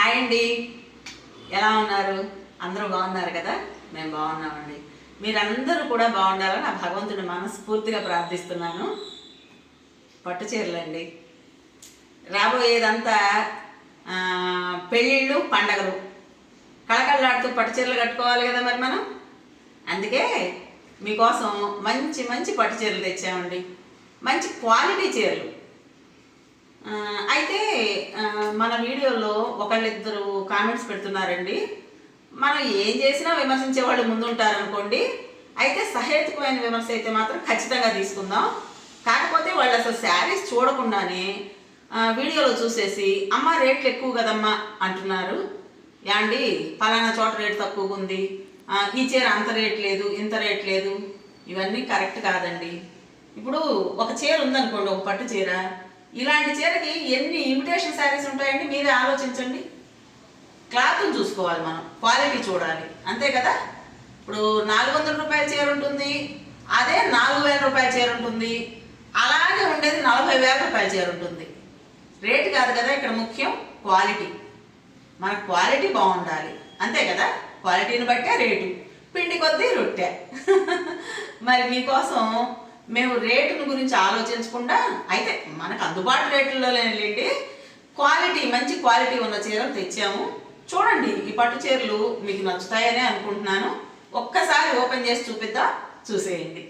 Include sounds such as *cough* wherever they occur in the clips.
Hi అండి. ఎలా ఉన్నారు? అందరూ బాగున్నారు కదా? మేము బాగున్నామండి. మీరందరూ కూడా బాగుండాలని ఆ భగవంతుని మనస్ఫూర్తిగా ప్రార్థిస్తున్నాను. పట్టు చీరలండి. రాబోయేదంతా పెళ్ళిళ్ళు పండగలు. కళకళలాడుతూ పట్టు చీరలు కట్టుకోవాలి కదా మరి మనం? అందుకే మీకోసం మంచి మంచి పట్టు చీరలు తెచ్చామండి. మంచి క్వాలిటీ చీరలు. అయితే మన వీడియోలో ఒకళ్ళిద్దరు కామెంట్స్ పెడుతున్నారండి. మనం ఏం చేసినా విమర్శించే వాళ్ళు ముందుంటారనుకోండి. అయితే సహేతుకమైన విమర్శ అయితే మాత్రం ఖచ్చితంగా తీసుకుందాం. కాకపోతే వాళ్ళు అసలు శారీస్ చూడకుండానే వీడియోలో చూసేసి అమ్మ రేట్లు ఎక్కువ కదమ్మా అంటున్నారు. యాండి ఫలానా చోట రేట్ తక్కువగా ఉంది. ఈ చీర అంత రేట్ లేదు ఇంత రేట్ లేదు. ఇవన్నీ కరెక్ట్ కాదండి. ఇప్పుడు ఒక చీర ఉందనుకోండి ఒక పట్టు చీర. ఇలాంటి చీరకి ఎన్ని ఇమిటేషన్ శారీస్ ఉంటాయండి? మీరే ఆలోచించండి. క్లాత్ చూసుకోవాలి మనం. క్వాలిటీ చూడాలి. అంతే కదా? ఇప్పుడు నాలుగు వందల రూపాయల చీర ఉంటుంది. అదే నాలుగు వేల రూపాయల చీర ఉంటుంది. అలాగే ఉండేది నలభై వేల రూపాయల చీర ఉంటుంది. రేట్ కాదు కదా ఇక్కడ ముఖ్యం? క్వాలిటీ మన క్వాలిటీ బాగుండాలి. అంతే కదా? క్వాలిటీని బట్టే రేటు. పిండి కొద్దీ రొట్టె. *laughs* మరి మీకోసం మేము రేటుని గురించి ఆలోచించకుండా అయితే మనకు అందుబాటు రేట్లలో లేండి క్వాలిటీ మంచి క్వాలిటీ ఉన్న చీరలు తెచ్చాము. చూడండి ఈ పట్టు చీరలు మీకు నచ్చుతాయనే అనుకుంటున్నాను. ఒక్కసారి ఓపెన్ చేసి చూపిద్దాం చూసేయండి.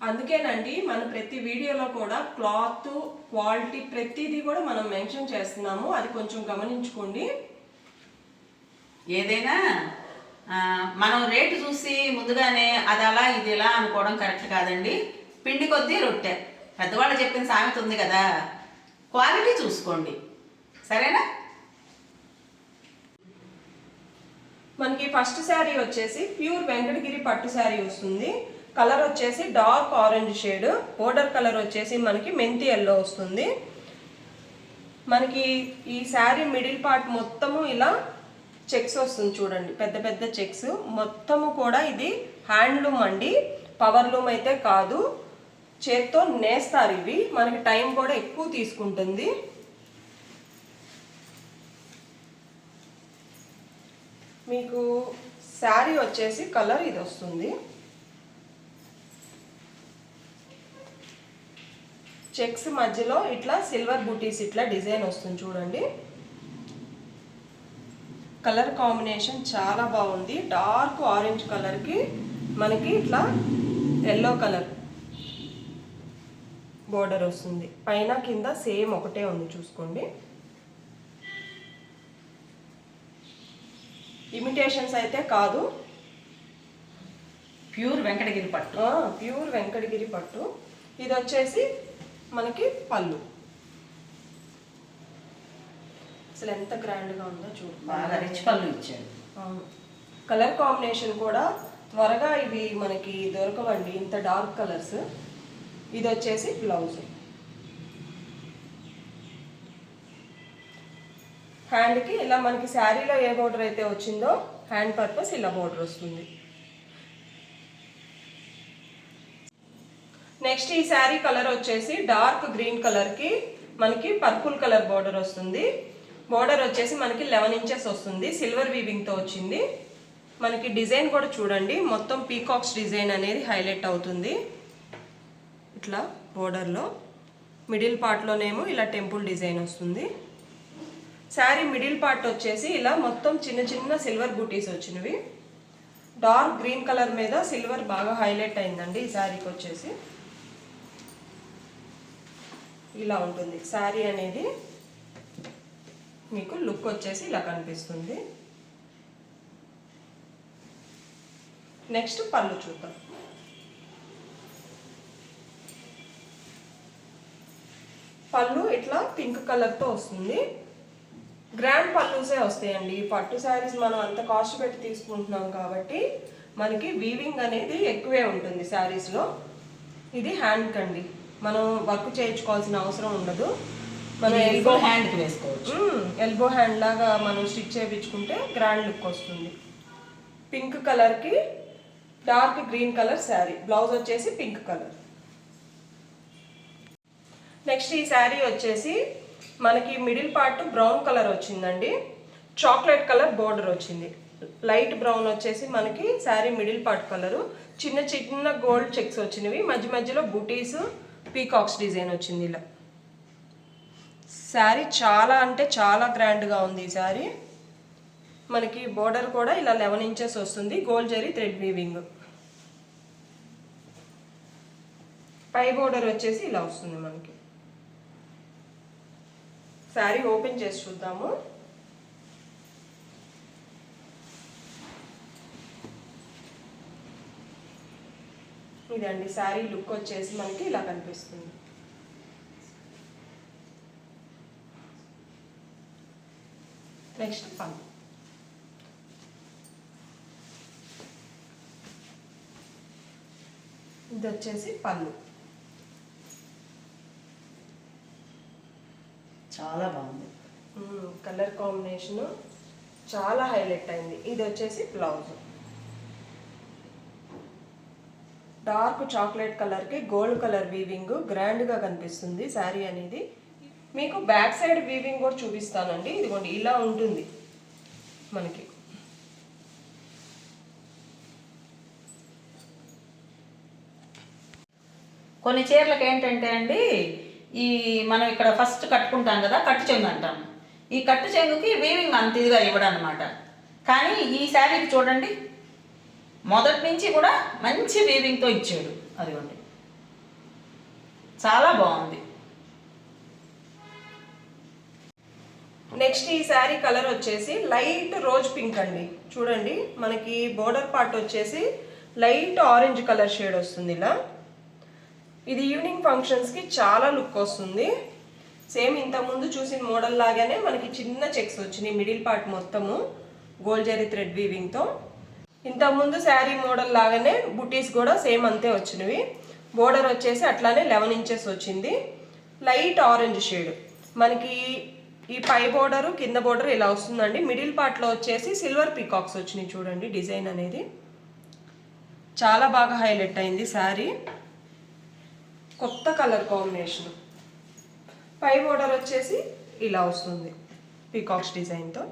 అందుకేనండి మనం ప్రతి వీడియోలో కూడా క్లాత్ క్వాలిటీ ప్రతిదీ కూడా మనం మెన్షన్ చేస్తున్నాము. అది కొంచెం గమనించుకోండి. ఏదైనా మనం రేటు చూసి ముందుగానే అది అలా ఇది ఇలా అనుకోవడం కరెక్ట్ కాదండి. పిండి కొద్దీ రొట్టె. పెద్దవాళ్ళు చెప్పిన సామెత ఉంది కదా. క్వాలిటీ చూసుకోండి. సరేనా? మనకి ఫస్ట్ శారీ వచ్చేసి ప్యూర్ వెంకటగిరి పట్టు శారీ వస్తుంది. కలర్ వచ్చేసి dark orange shade. Border colour వచ్చేసి మనకి మెంతి ఎల్లో వస్తుంది. మనకి ఈ శారీ మిడిల్ పార్ట్ మొత్తము ఇలా చెక్స్ వస్తుంది చూడండి. పెద్ద పెద్ద చెక్స్. మొత్తము కూడా ఇది హ్యాండ్లూమ్ అండి. పవర్లూమ్ అయితే కాదు. చేత్తో నేస్తారు ఇవి. మనకి టైం కూడా ఎక్కువ తీసుకుంటుంది. మీకు శారీ వచ్చేసి కలర్ ఇది వస్తుంది. చెక్స్ మధ్యలో ఇట్లా సిల్వర్ బూటీస్ ఇట్లా డిజైన్ వస్తుంది చూడండి. కలర్ కాంబినేషన్ చాలా బాగుంది. డార్క్ ఆరెంజ్ కలర్కి మనకి ఇట్లా ఎల్లో కలర్ బోర్డర్ వస్తుంది. పైన కింద సేమ్ ఒకటే ఉంది చూసుకోండి. ఇమిటేషన్స్ అయితే కాదు. ప్యూర్ వెంకటగిరి పట్టు. ప్యూర్ వెంకటగిరి పట్టు. ఇది వచ్చేసి మనకి పళ్ళు. అసలు ఎంత గ్రాండ్గా ఉందో చూడు. బాగా రిచ్ పళ్ళు ఇచ్చాడు. కలర్ కాంబినేషన్ కూడా త్వరగా ఇవి మనకి దొరకవండి ఇంత డార్క్ కలర్స్. ఇది వచ్చేసి బ్లౌజ్. హ్యాండ్కి ఇలా మనకి శారీలో ఏ బోర్డర్ అయితే వచ్చిందో హ్యాండ్ పర్పస్ ఇలా బోర్డర్ వస్తుంది. నెక్స్ట్ ఈ శారీ కలర్ వచ్చేసి డార్క్ గ్రీన్ కలర్కి మనకి పర్పుల్ కలర్ బార్డర్ వస్తుంది. బోర్డర్ వచ్చేసి మనకి లెవెన్ ఇంచెస్ వస్తుంది. సిల్వర్ వీవింగ్తో వచ్చింది. మనకి డిజైన్ కూడా చూడండి. మొత్తం పీకాక్స్ డిజైన్ అనేది హైలైట్ అవుతుంది. ఇట్లా బోర్డర్లో మిడిల్ పార్ట్లోనేమో ఇలా టెంపుల్ డిజైన్ వస్తుంది. శారీ మిడిల్ పార్ట్ వచ్చేసి ఇలా మొత్తం చిన్న చిన్న సిల్వర్ బూటీస్ వచ్చినవి. డార్క్ గ్రీన్ కలర్ మీద సిల్వర్ బాగా హైలైట్ అయిందండి ఈ శారీకి వచ్చేసి. ఇలా ఉంటుంది. శారీ అనేది మీకు లుక్ వచ్చేసి ఇలా కనిపిస్తుంది. నెక్స్ట్ పళ్ళు చూద్దాం. పళ్ళు ఇట్లా పింక్ కలర్తో వస్తుంది. గ్రాండ్ పళ్ళుసే వస్తాయండి. పట్టు శారీస్ మనం అంత కాస్ట్ పెట్టి తీసుకుంటున్నాం కాబట్టి మనకి వీవింగ్ అనేది ఎక్కువే ఉంటుంది శారీస్లో. ఇది హ్యాండ్ అండి మనం వర్క్ చేయించుకోవాల్సిన అవసరం ఉండదు. మనం ఎల్బో హ్యాండ్కి వేసుకోవచ్చు. ఎల్బో హ్యాండ్ లాగా మనం స్టిచ్ చేయించుకుంటే గ్రాండ్ లుక్ వస్తుంది. పింక్ కలర్కి dark green colour sari blouse వచ్చేసి పింక్ కలర్ నెక్స్ట్ ఈ శారీ వచ్చేసి మనకి మిడిల్ పార్ట్ బ్రౌన్ కలర్ వచ్చిందండి. చాక్లెట్ కలర్ బోర్డర్ వచ్చింది. లైట్ బ్రౌన్ వచ్చేసి మనకి శారీ మిడిల్ పార్ట్ కలరు చిన్న చిన్న గోల్డ్ చెక్స్ వచ్చినవి. మధ్య మధ్యలో బుటీస్ పీకాక్స్ డిజైన్ వచ్చింది ఇలా. శారీ చాలా అంటే చాలా గ్రాండ్గా ఉంది ఈ శారీ. మనకి బోర్డర్ కూడా ఇలా లెవెన్ ఇంచెస్ వస్తుంది. గోల్డ్ జరీ థ్రెడ్ వీవింగ్ పై బోర్డర్ వచ్చేసి ఇలా వస్తుంది మనకి. శారీ ఓపెన్ చేసి చూద్దాము. ఇదండి శారీ లుక్ వచ్చేసి మనకి ఇలా కనిపిస్తుంది. నెక్స్ట్ పళ్ళు ఇది వచ్చేసి పళ్ళు. చాలా బాగుంది. కలర్ కాంబినేషన్ చాలా హైలైట్ అయింది. ఇది వచ్చేసి బ్లౌజ్. డార్క్ చాక్లెట్ కలర్కి గోల్డ్ కలర్ వీవింగ్ గ్రాండ్గా కనిపిస్తుంది. శారీ అనేది మీకు బ్యాక్ సైడ్ వీవింగ్ కూడా చూపిస్తానండి. ఇదిగోండి ఇలా ఉంటుంది మనకి. కొన్ని చీరలకు ఏంటంటే అండి ఈ మనం ఇక్కడ ఫస్ట్ కట్టుకుంటాం కదా కట్టు చెంగు అంటాం. ఈ కట్టు చెంగుకి వీవింగ్ అంత ఇదిగా ఇవ్వడం అనమాట కానీ ఈ శారీకి చూడండి మొదటి నుంచి కూడా మంచి వీవింగ్తో ఇచ్చాడు. అదిగోండి. చాలా బాగుంది. నెక్స్ట్ ఈ శారీ కలర్ వచ్చేసి లైట్ రోజ్ పింక్ అండి. చూడండి మనకి బోర్డర్ పార్ట్ వచ్చేసి లైట్ ఆరెంజ్ కలర్ షేడ్ వస్తుంది ఇలా. ఇది ఈవినింగ్ ఫంక్షన్స్కి చాలా లుక్ వస్తుంది. సేమ్ ఇంతకుముందు చూసిన మోడల్ లాగానే మనకి చిన్న చెక్స్ వచ్చినాయి మిడిల్ పార్ట్ మొత్తము గోల్డ్ జరీ థ్రెడ్ వీవింగ్తో ఇంతకుముందు శారీ మోడల్ లాగానే బుటీస్ కూడా సేమ్ అంతే వచ్చినవి. బోర్డర్ వచ్చేసి అట్లానే లెవెన్ ఇంచెస్ వచ్చింది. లైట్ ఆరెంజ్ షేడ్ మనకి ఈ పై బోర్డరు కింద బోర్డర్ ఇలా వస్తుందండి. మిడిల్ పార్ట్లో వచ్చేసి సిల్వర్ పీకాక్స్ వచ్చినాయి చూడండి డిజైన్ అనేది. చాలా బాగా హైలైట్ అయింది శారీ. కొత్త కలర్ కాంబినేషన్. పై బోర్డర్ వచ్చేసి ఇలా వస్తుంది పీకాక్స్ డిజైన్తో.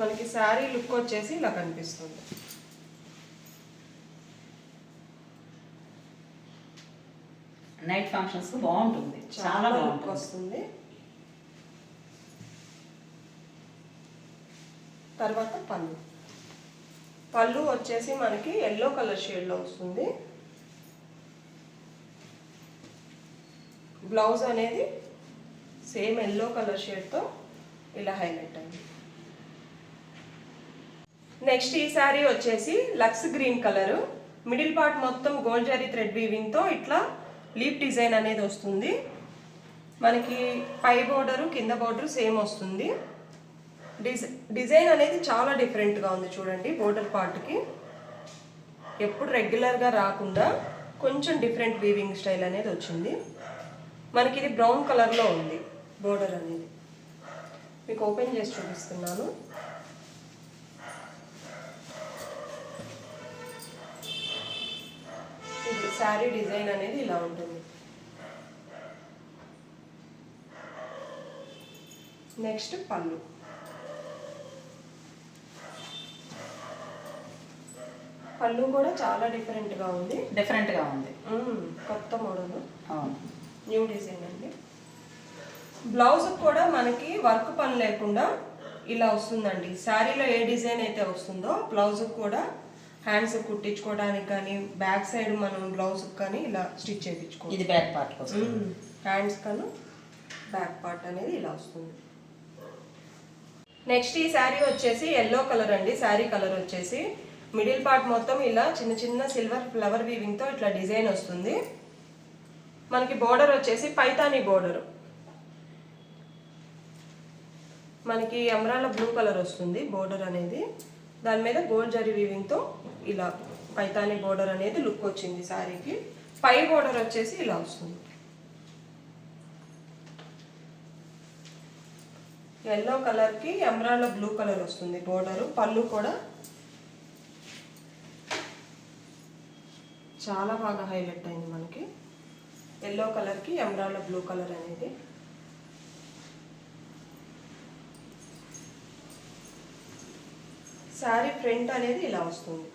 మనకి శారీ లుక్ వచ్చేసి ఇలా కనిపిస్తుంది. నైట్ ఫంక్షన్స్కి బాగుంటుంది. చాలా బాగుంటుంది. వస్తుంది. తర్వాత పళ్ళు. పళ్ళు వచ్చేసి మనకి ఎల్లో కలర్ షేడ్లో వస్తుంది. బ్లౌజ్ అనేది సేమ్ ఎల్లో కలర్ షేడ్తో ఇలా హైలైట్ అయింది. నెక్స్ట్ ఈ శారీ వచ్చేసి lux green colour. Middle part మొత్తం గోల్డ్ జరీ థ్రెడ్ వీవింగ్తో ఇట్లా లీప్ డిజైన్ అనేది వస్తుంది. మనకి పై బోర్డరు కింద బోర్డర్ సేమ్ వస్తుంది. డిజై డిజైన్ అనేది చాలా డిఫరెంట్గా ఉంది చూడండి బోర్డర్ పార్ట్కి. ఎప్పుడు రెగ్యులర్గా రాకుండా కొంచెం డిఫరెంట్ వీవింగ్ స్టైల్ అనేది వచ్చింది. మనకి ఇది బ్రౌన్ కలర్లో ఉంది బోర్డర్ అనేది. మీకు ఓపెన్ చేసి చూపిస్తున్నాను. శారీ డిజైన్ అనేది ఇలా ఉంటుంది. నెక్స్ట్ పళ్ళు. పళ్ళు కూడా చాలా డిఫరెంట్గా ఉంది. డిఫరెంట్గా ఉంది. కొత్త మోడల్. న్యూ డిజైన్ అండి. బ్లౌజ్ కూడా మనకి వర్క్ పని లేకుండా ఇలా వస్తుందండి. శారీలో ఏ డిజైన్ అయితే వస్తుందో బ్లౌజ్ కూడా హ్యాండ్స్ కుట్టించుకోవడానికి కానీ బ్యాక్ సైడ్ మనం బ్లౌజ్ కానీ ఇలా స్టిచ్ చేయించుకోవచ్చు. ఇది బ్యాక్ పార్ట్ కోసం. హ్యాండ్స్ కను బ్యాక్ పార్ట్ అనేది ఇలా వస్తుంది. నెక్స్ట్ ఈ శారీ వచ్చేసి ఎల్లో కలర్ అండి. శారీ కలర్ వచ్చేసి మిడిల్ పార్ట్ మొత్తం ఇలా చిన్న చిన్న సిల్వర్ ఫ్లవర్ వీవింగ్తో ఇట్లా డిజైన్ వస్తుంది. మనకి బోర్డర్ వచ్చేసి పైతానీ బోర్డర్ మనకి అమరాల బ్లూ కలర్ వస్తుంది బోర్డర్ అనేది. దాని మీద గోల్డ్ జరీ వీవింగ్తో ఇలా పైతాని బోర్డర్ అనేది లుక్ వచ్చింది శారీకి. పై బోర్డర్ వచ్చేసి ఇలా వస్తుంది. ఎల్లో కలర్కి ఎమరాల్డ్ బ్లూ కలర్ వస్తుంది బోర్డర్ పళ్ళు కూడా చాలా బాగా హైలైట్ అయింది మనకి. ఎల్లో కలర్కి ఎమరాల్డ్ బ్లూ కలర్ అనేది. శారీ ప్రింట్ అనేది ఇలా వస్తుంది.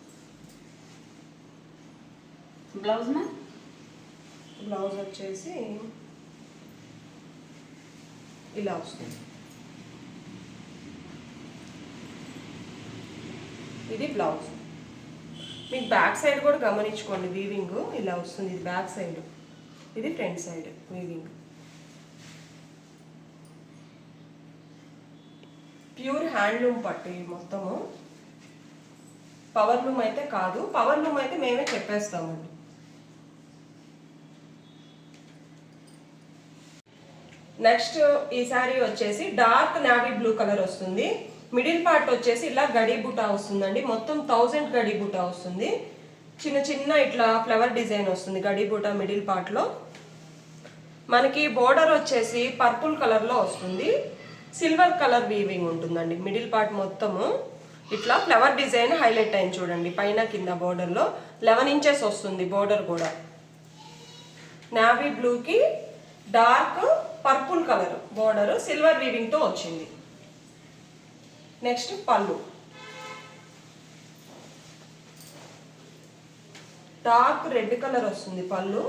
బ్లౌజ్ బ్లౌజ్ వచ్చేసి ఇలా వస్తుంది. ఇది బ్లౌజ్. మీకు బ్యాక్ సైడ్ కూడా గమనించుకోండి వీవింగ్ ఇలా వస్తుంది. ఇది బ్యాక్ సైడ్. ఇది front side weaving. Pure handloom పట్టు ఇది మొత్తము. పవర్ లూమ్ అయితే కాదు పవర్ లూమ్ అయితే మేమే చెప్పేస్తామండి. నెక్స్ట్ ఈ శారీ వచ్చేసి డార్క్ నావీ బ్లూ కలర్ వస్తుంది. మిడిల్ పార్ట్ వచ్చేసి ఇలా గడి బుటా వస్తుందండి. మొత్తం థౌజండ్ గడి బుటా వస్తుంది. చిన్న చిన్న ఇట్లా ఫ్లవర్ డిజైన్ వస్తుంది గడి బుటా మిడిల్ పార్ట్లో. మనకి బోర్డర్ వచ్చేసి పర్పుల్ కలర్లో వస్తుంది. సిల్వర్ కలర్ వీవింగ్ ఉంటుందండి మిడిల్ పార్ట్ మొత్తము. ఇట్లా ఫ్లవర్ డిజైన్ హైలైట్ అయింది చూడండి పైన కింద బోర్డర్లో లెవెన్ ఇంచెస్ వస్తుంది బోర్డర్ కూడా. నావీ బ్లూకి dark purple colour border silver వీవింగ్తో వచ్చింది. నెక్స్ట్ పళ్ళు. డార్క్ రెడ్ కలర్ వస్తుంది పళ్ళు.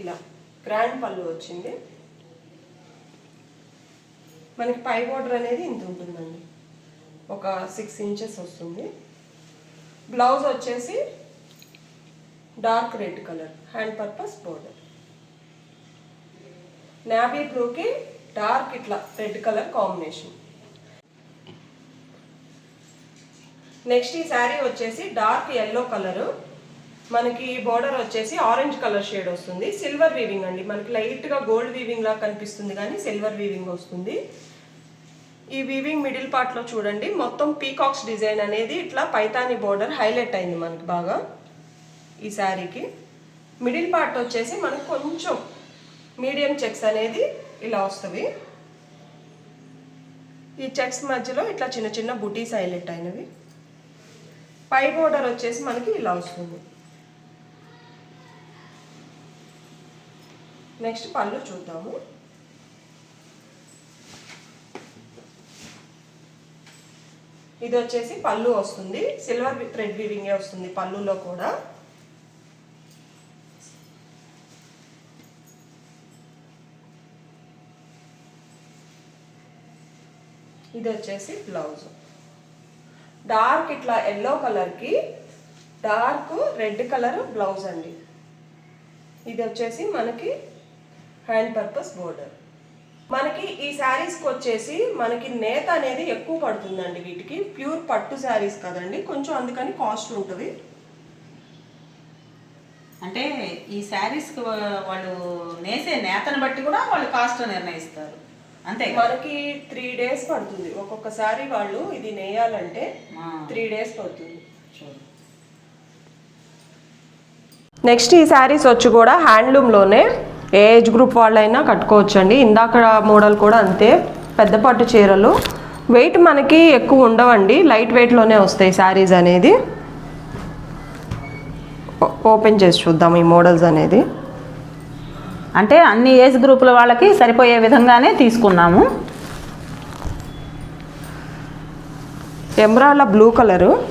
ఇలా గ్రాండ్ పళ్ళు వచ్చింది. మనకి పై బోర్డర్ అనేది ఇంత ఉంటుందండి. ఒక సిక్స్ ఇంచెస్ వస్తుంది. బ్లౌజ్ వచ్చేసి dark red colour hand purpose border navy బ్లూకి డార్క్ ఇట్లా రెడ్ కలర్ కాంబినేషన్ నెక్స్ట్ ఈ శారీ వచ్చేసి డార్క్ ఎల్లో కలరు మనకి బోర్డర్ వచ్చేసి ఆరెంజ్ కలర్ షేడ్ వస్తుంది. సిల్వర్ వీవింగ్ అండి. మనకి లైట్గా గోల్డ్ వీవింగ్ లా కనిపిస్తుంది కానీ సిల్వర్ వీవింగ్ వస్తుంది. ఈ వీవింగ్ మిడిల్ పార్ట్లో చూడండి. మొత్తం పీకాక్స్ డిజైన్ అనేది ఇట్లా పైతాని బోర్డర్ హైలైట్ అయింది మనకి బాగా ఈ శారీకి. మిడిల్ పార్ట్ వచ్చేసి మనకు కొంచెం మీడియం చెక్స్ అనేది ఇలా వస్తుంది. ఈ చెక్స్ మధ్యలో ఇట్లా చిన్న చిన్న బుటీస్ హైలైట్ అయినవి. పై బోర్డర్ వచ్చేసి మనకి ఇలా వస్తుంది. నెక్స్ట్ పళ్ళు చూద్దాము. ఇది వచ్చేసి పళ్ళు వస్తుంది. సిల్వర్ థ్రెడ్ వీవింగే వస్తుంది పళ్ళులో కూడా. ఇది వచ్చేసి బ్లౌజ్. డార్క్ ఇట్లా ఎల్లో కలర్కి డార్క్ రెడ్ కలర్ బ్లౌజ్ అండి. ఇది వచ్చేసి మనకి హ్యాండ్ పర్పస్ బోర్డర్ మనకి ఈ శారీస్కి వచ్చేసి మనకి నేత అనేది ఎక్కువ పడుతుందండి వీటికి. ప్యూర్ పట్టు శారీస్ కదండి. కొంచెం అందుకని కాస్ట్ ఉంటుంది. అంటే ఈ శారీస్కి వాళ్ళు నేసే నేతను బట్టి కూడా వాళ్ళు కాస్ట్ నిర్ణయిస్తారు. అంతే? మనకి త్రీ డేస్ పడుతుంది. ఒక్కొక్క శారీ వాళ్ళు ఇది నేయాలంటే త్రీ డేస్ పడుతుంది. నెక్స్ట్ ఈ శారీస్ వచ్చి కూడా హ్యాండ్లూమ్లోనే ఏ ఏజ్ గ్రూప్ వాళ్ళైనా కట్టుకోవచ్చండి. ఇందాక మోడల్ కూడా అంతే. పెద్ద పట్టు చీరలు. వెయిట్ మనకి ఎక్కువ ఉండవండి. లైట్ వెయిట్లోనే వస్తాయి శారీస్ అనేది. ఓపెన్ చేసి చూద్దాం ఈ మోడల్స్ అనేది. అంటే అన్ని ఏజ్ గ్రూపుల వాళ్ళకి సరిపోయే విధంగానే తీసుకున్నాము. ఎమరాల బ్లూ కలరు.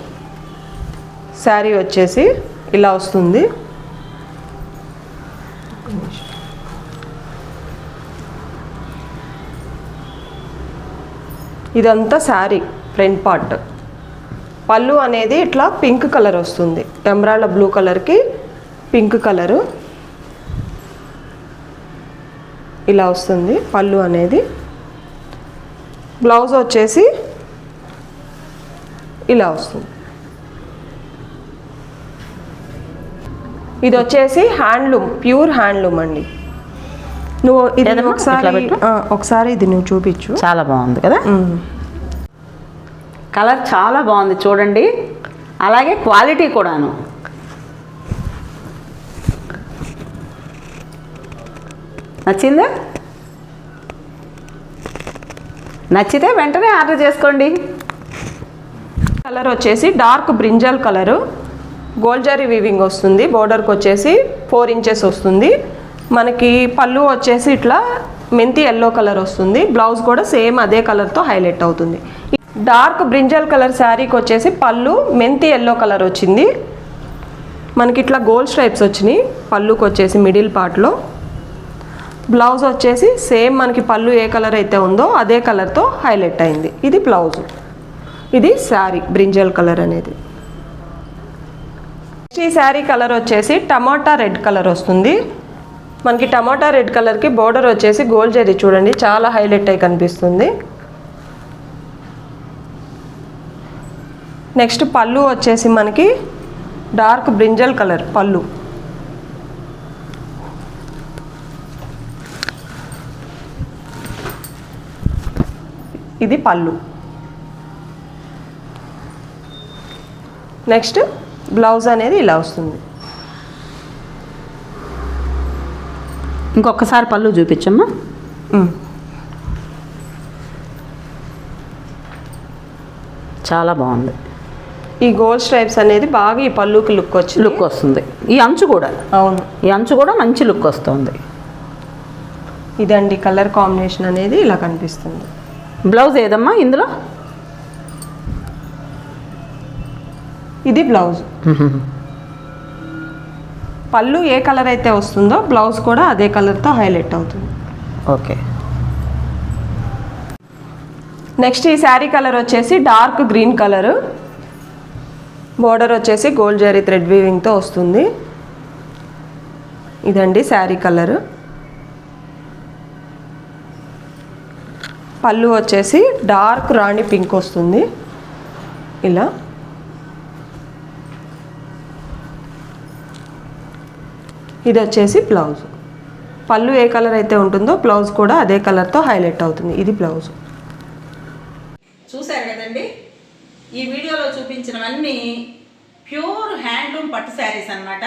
శారీ వచ్చేసి ఇలా వస్తుంది. ఇదంతా శారీ ఫ్రంట్ పార్ట్. పళ్ళు అనేది ఇట్లా పింక్ కలర్ వస్తుంది. ఎమరాల బ్లూ కలర్కి పింక్ కలరు. ఇలా వస్తుంది పళ్ళు అనేది. బ్లౌజ్ వచ్చేసి ఇలా వస్తుంది. ఇది వచ్చేసి హ్యాండ్లూమ్ ప్యూర్ హ్యాండ్లూమ్ అండి. నువ్వు ఇది? ఒకసారి ఒకసారి ఇది నువ్వు చూపించు. చాలా బాగుంది కదా. కలర్ చాలా బాగుంది చూడండి. అలాగే క్వాలిటీ కూడాను. నచ్చిందా? నచ్చితే వెంటనే ఆర్డర్ చేసుకోండి. కలర్ వచ్చేసి dark brinjal colour. Gold zari weaving వస్తుంది బోర్డర్కి వచ్చేసి ఫోర్ ఇంచెస్ వస్తుంది. మనకి పళ్ళు వచ్చేసి ఇట్లా మెంతి ఎల్లో కలర్ వస్తుంది. బ్లౌజ్ కూడా సేమ్ అదే కలర్తో హైలైట్ అవుతుంది. డార్క్ బ్రింజల్ కలర్ శారీకి వచ్చేసి పళ్ళు మెంతి ఎల్లో కలర్ వచ్చింది. మనకి ఇట్లా గోల్డ్ స్ట్రైప్స్ వచ్చినాయి. పళ్ళుకి వచ్చేసి మిడిల్ పార్ట్లో బ్లౌజ్ వచ్చేసి సేమ్ మనకి పళ్ళు ఏ కలర్ అయితే ఉందో అదే కలర్తో హైలైట్ అయింది. ఇది బ్లౌజ్ ఇది శారీ బ్రింజల్ కలర్ అనేది. ఈ శారీ కలర్ వచ్చేసి టమాటా రెడ్ కలర్ వస్తుంది. మనకి టమాటా రెడ్ కలర్కి బోర్డర్ వచ్చేసి గోల్డ్ జరీ చూడండి. చాలా హైలైట్ అయి కనిపిస్తుంది. నెక్స్ట్ పళ్ళు వచ్చేసి మనకి డార్క్ బ్రింజల్ కలర్ పళ్ళు. ఇది పళ్ళు. నెక్స్ట్ బ్లౌజ్ అనేది ఇలా వస్తుంది. ఇంకొకసారి పళ్ళు చూపించమ్మా. చాలా బాగుంది. ఈ గోల్డ్ స్ట్రైప్స్ అనేది బాగా ఈ పళ్ళుకి లుక్ వచ్చింది. లుక్ వస్తుంది. ఈ అంచు కూడా. అవును. ఈ అంచు కూడా మంచి లుక్ వస్తుంది. ఇదండి కలర్ కాంబినేషన్ అనేది ఇలా కనిపిస్తుంది. బ్లౌజ్ ఏదమ్మా ఇందులో? ఇది బ్లౌజ్. పళ్ళు ఏ కలర్ అయితే వస్తుందో బ్లౌజ్ కూడా అదే కలర్తో హైలైట్ అవుతుంది. ఓకే. నెక్స్ట్ ఈ శారీ కలర్ వచ్చేసి డార్క్ గ్రీన్ కలర్. బోర్డర్ వచ్చేసి గోల్డ్ జరీ థ్రెడ్ వీవింగ్తో వస్తుంది. ఇదండి శారీ కలర్. పళ్ళు వచ్చేసి డార్క్ రాణి పింక్ వస్తుంది. ఇలా. ఇది వచ్చేసి బ్లౌజ్. పళ్ళు ఏ కలర్ అయితే ఉంటుందో బ్లౌజ్ కూడా అదే కలర్తో హైలైట్ అవుతుంది. ఇది బ్లౌజ్. చూశారు కదండి? ఈ వీడియోలో చూపించినవన్నీ ప్యూర్ హ్యాండ్లూమ్ పట్టు శారీస్ అన్నమాట.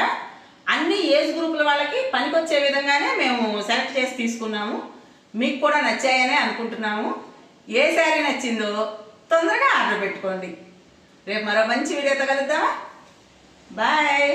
అన్ని ఏజ్ గ్రూపుల వాళ్ళకి పనికొచ్చే విధంగానే మేము సెలెక్ట్ చేసి తీసుకున్నాము. మీకు కూడా నచ్చాయనే అనుకుంటున్నాము. ఏ శారీ నచ్చిందో తొందరగా ఆర్డర్ పెట్టుకోండి. రేపు మరో మంచి వీడియోతో కలుద్దామా? బాయ్.